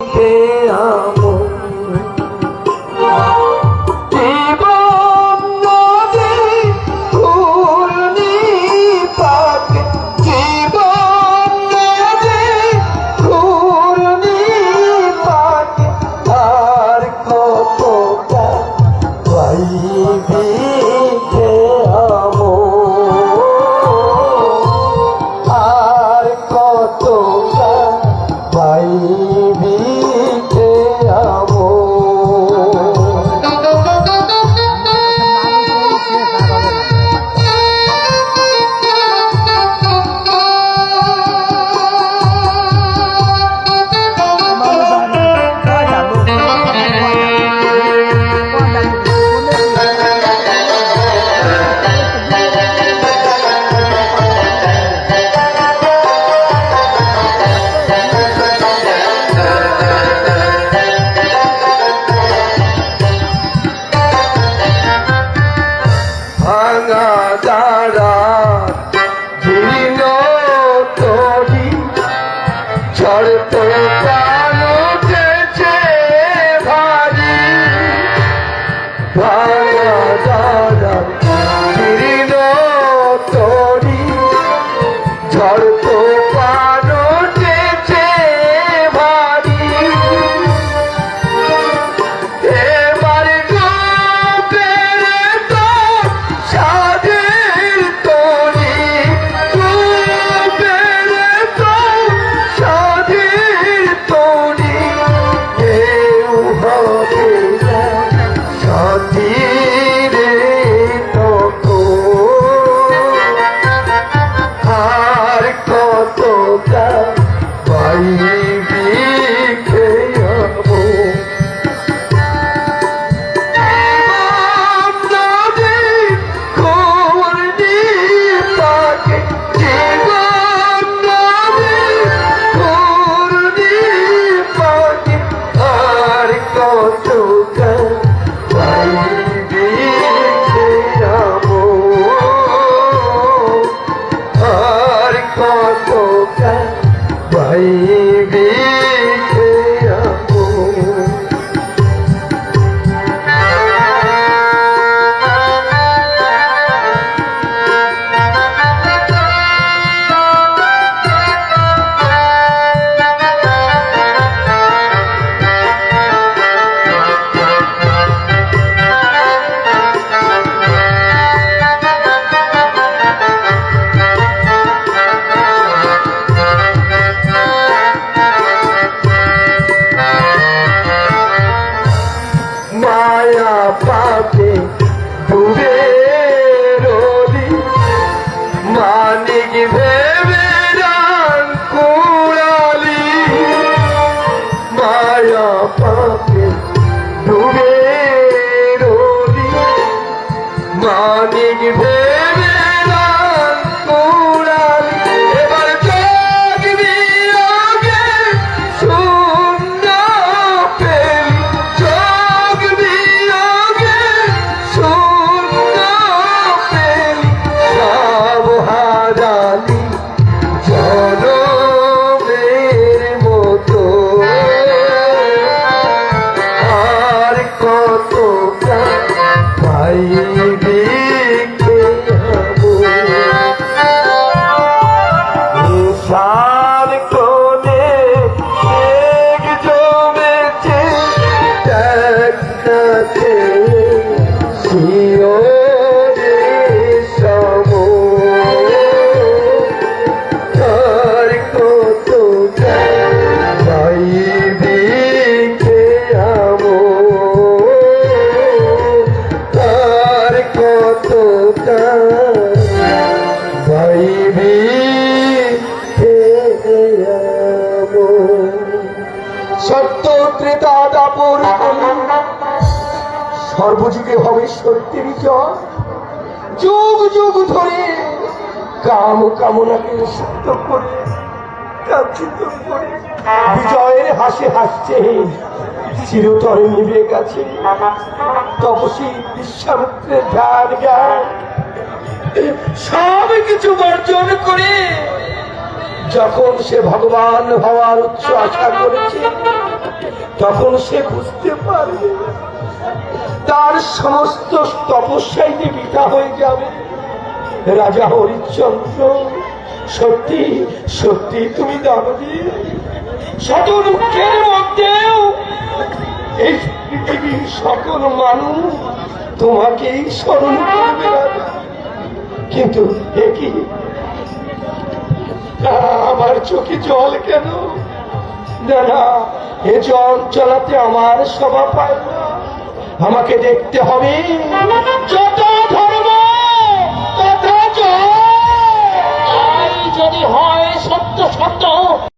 Yeah. আর তো পাপে ডুবে রবি মানিক ভে Shine. সত্য সর্বযুগে হবে সত্যের জয় যুগ যুগ ধরে কাম কামনাকে সত্য করে বিজয়ের হাসি হাসছে। চিরতরে নিবে গেছে তপসী বিশ্বামিত্রের ধার জ্ঞান। সব কিছু বর্জন করে যখন সে ভগবান হওয়ার উচ্চ আশা করেছে তখন সে বুঝতে পারে তার সমস্ত তপস্যাই যে বৃথা হয়ে যাবে। রাজা হরিশ্চন্দ্র, সত্যি সত্যি তুমি দানবী শত মধ্যেও এই পৃথিবীর সকল মানুষ তোমাকেই স্মরণ করবে। কিন্তু একই আমার চোখে জল কেন? না। এ জল চলাতে আমার সভা পায় আমাকে দেখতে হবে। যত ধর্ম তথা যদি হয় সত্য সত্য